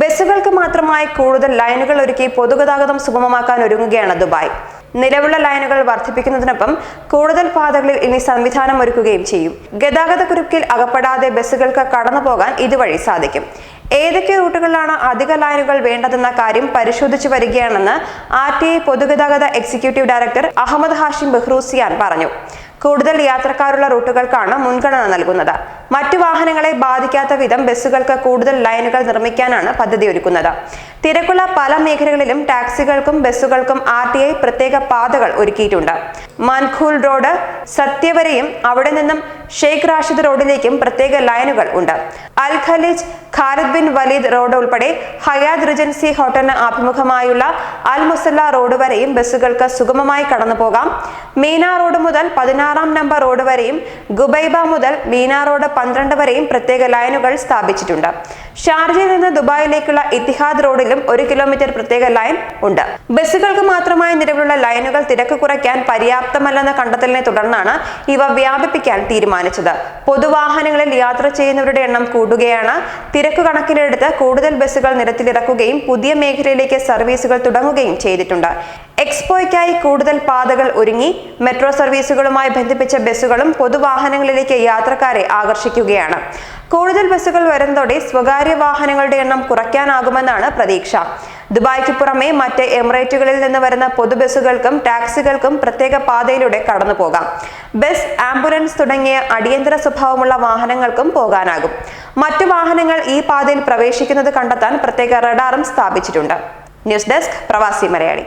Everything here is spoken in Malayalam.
ബസ്സുകൾക്ക് മാത്രമായി കൂടുതൽ ലൈനുകൾ ഒരുക്കി പൊതുഗതാഗതം സുഗമമാക്കാൻ ഒരുങ്ങുകയാണ് ദുബായ്. നിലവിലുള്ള ലൈനുകൾ വർദ്ധിപ്പിക്കുന്നതിനൊപ്പം കൂടുതൽ പാതകളിൽ ഇനി സംവിധാനം ഒരുക്കുകയും ചെയ്യും. ഗതാഗത കുരുക്കിൽ അകപ്പെടാതെ ബസ്സുകൾക്ക് കടന്നു പോകാൻ ഇതുവഴി സാധിക്കും. ഏതൊക്കെ റൂട്ടുകളിലാണ് അധിക ലൈനുകൾ വേണ്ടതെന്ന കാര്യം പരിശോധിച്ചു വരികയാണെന്ന് ആർ ടി ഐ പൊതുഗതാഗത executive director Ahmed Hashim Bahrozyan പറഞ്ഞു. കൂടുതൽ യാത്രക്കാരുള്ള റൂട്ടുകൾക്കാണ് മുൻഗണന നൽകുന്നത്. മറ്റു വാഹനങ്ങളെ ബാധിക്കാത്ത വിധം ബസ്സുകൾക്ക് കൂടുതൽ ലൈനുകൾ നിർമ്മിക്കാനാണ് പദ്ധതി ഒരുക്കുന്നത്. തിരക്കുള്ള പല മേഖലകളിലും ടാക്സികൾക്കും ബസ്സുകൾക്കും ആർ ടി ഐ പ്രത്യേക പാതകൾ ഒരുക്കിയിട്ടുണ്ട്. മൻഖൂൽ റോഡ് സത്യവരെയും അവിടെ നിന്നും ഷെയ്ഖ് റാഷിദ് റോഡിലേക്കും പ്രത്യേക ലൈനുകൾ ഉണ്ട്. Al Khaleej Khalid bin Waleed road ഉൾപ്പെടെ ഹയാദ് റിജൻസി ഹോട്ടലിന് ആഭിമുഖമായുള്ള അൽ മുസല്ല റോഡ് വരെയും ബസ്സുകൾക്ക് സുഗമമായി കടന്നു പോകാം മീന റോഡ് മുതൽ പതിനാറാം നമ്പർ റോഡ് വരെയും ഗുബൈബ മുതൽ മീന റോഡ് പന്ത്രണ്ട് വരെയും പ്രത്യേക ലൈനുകൾ സ്ഥാപിച്ചിട്ടുണ്ട്. ഷാർജയിൽ നിന്ന് ദുബായിലേക്കുള്ള ഇത്തിഹാദ് റോഡിലും ഒരു കിലോമീറ്റർ പ്രത്യേക ലൈൻ ഉണ്ട്. ബസ്സുകൾക്ക് മാത്രമായ നിലവിലുള്ള ലൈനുകൾ തിരക്ക് കുറയ്ക്കാൻ പര്യാപ്തമല്ലെന്ന കണ്ടെത്തലിനെ തുടർന്നാണ് ഇവ വ്യാപിപ്പിക്കാൻ തീരുമാനിച്ചത്. പൊതുവാഹനങ്ങളിൽ യാത്ര ചെയ്യുന്നവരുടെ എണ്ണം കൂടുകയാണ്. തിരക്ക് കണക്കിലെടുത്ത് കൂടുതൽ ബസ്സുകൾ നിരത്തിലിറക്കുകയും പുതിയ മേഖലയിലേക്ക് സർവീസുകൾ തുടങ്ങുകയും ചെയ്തിട്ടുണ്ട്. എക്സ്പോയ്ക്കായി കൂടുതൽ പാതകൾ ഒരുങ്ങി മെട്രോ സർവീസുകളുമായി ബന്ധിപ്പിച്ച ബസ്സുകളും പൊതുവാഹനങ്ങളിലേക്ക് യാത്രക്കാരെ ആകർഷിക്കുകയാണ്. കൂടുതൽ ബസ്സുകൾ വരുന്നതോടെ സ്വകാര്യ വാഹനങ്ങളുടെ എണ്ണം കുറയ്ക്കാനാകുമെന്നാണ് പ്രതീക്ഷ. ദുബായ്ക്ക് പുറമെ മറ്റ് എമിറേറ്റുകളിൽ നിന്ന് വരുന്ന പൊതുബസ്സുകൾക്കും ടാക്സികൾക്കും പ്രത്യേക പാതയിലൂടെ കടന്നു പോകാം ബസ് ആംബുലൻസ് തുടങ്ങിയ അടിയന്തര സ്വഭാവമുള്ള വാഹനങ്ങൾക്കും പോകാനാകും. മറ്റു വാഹനങ്ങൾ ഈ പാതയിൽ പ്രവേശിക്കുന്നത് കണ്ടെത്താൻ പ്രത്യേക റഡാറും സ്ഥാപിച്ചിട്ടുണ്ട്. ന്യൂസ് ഡെസ്ക് പ്രവാസി മലയാളി.